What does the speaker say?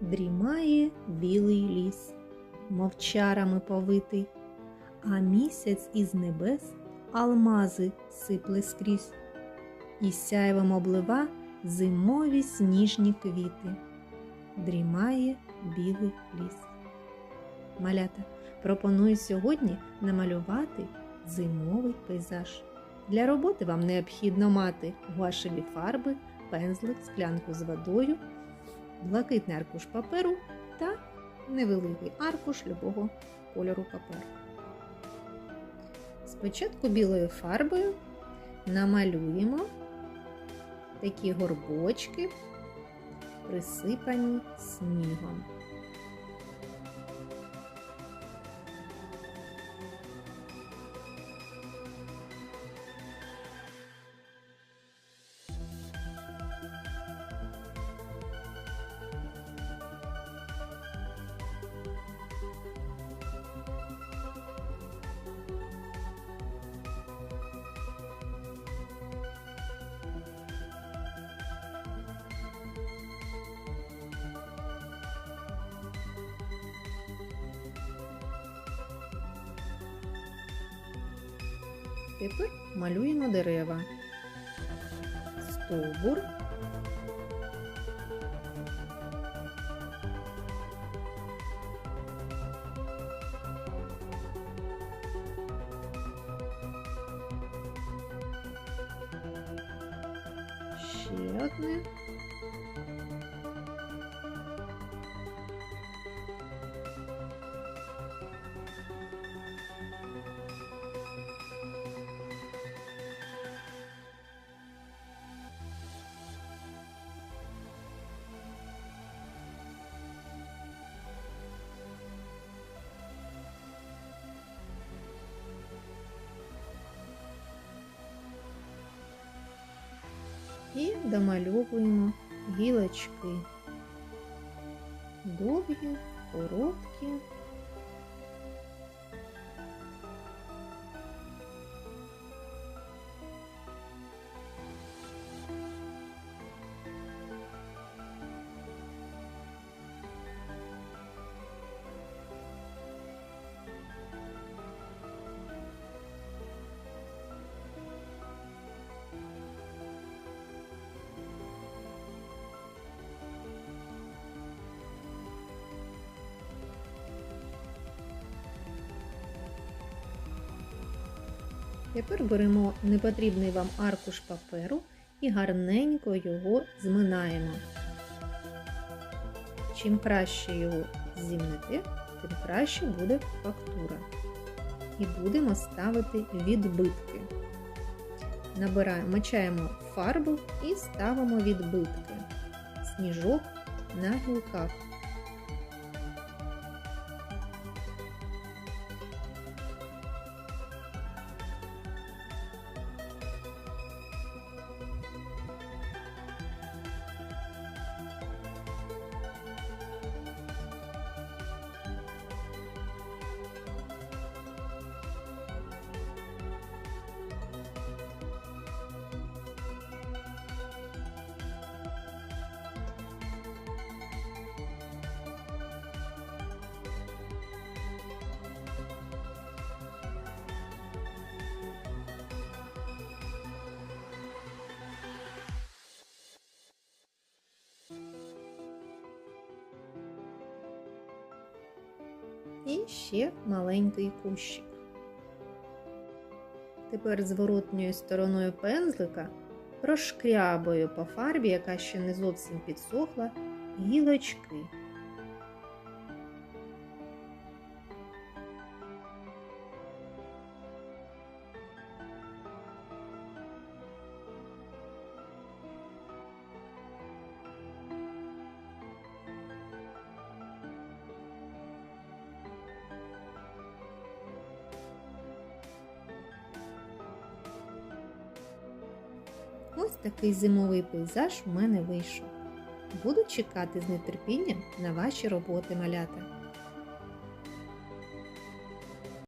дрімає білий ліс, мовчарами повитий, а місяць із небес алмази сипле скрізь, і сяйвом облива зимові сніжні квіти. Дрімає білий ліс. Малята, пропоную сьогодні намалювати зимовий пейзаж. Для роботи вам необхідно мати гуашеві фарби, пензлик, склянку з водою, блакитний аркуш паперу та невеликий аркуш любого кольору паперу. Спочатку білою фарбою намалюємо такі горбочки, присипані снігом. Тепер малюємо дерева. Стовбур. Ще одне. І домальовуємо гілочки. Довгі, короткі. Тепер беремо непотрібний вам аркуш паперу і гарненько його зминаємо. Чим краще його зімнете, тим краще буде фактура. І будемо ставити відбитки. Набираємо, мочаємо фарбу і ставимо відбитки. Сніжок на гілках. І ще маленький кущик. Тепер зворотньою стороною пензлика прошкрябую по фарбі, яка ще не зовсім підсохла, гілочки. Ось такий зимовий пейзаж у мене вийшов. Буду чекати з нетерпінням на ваші роботи малята.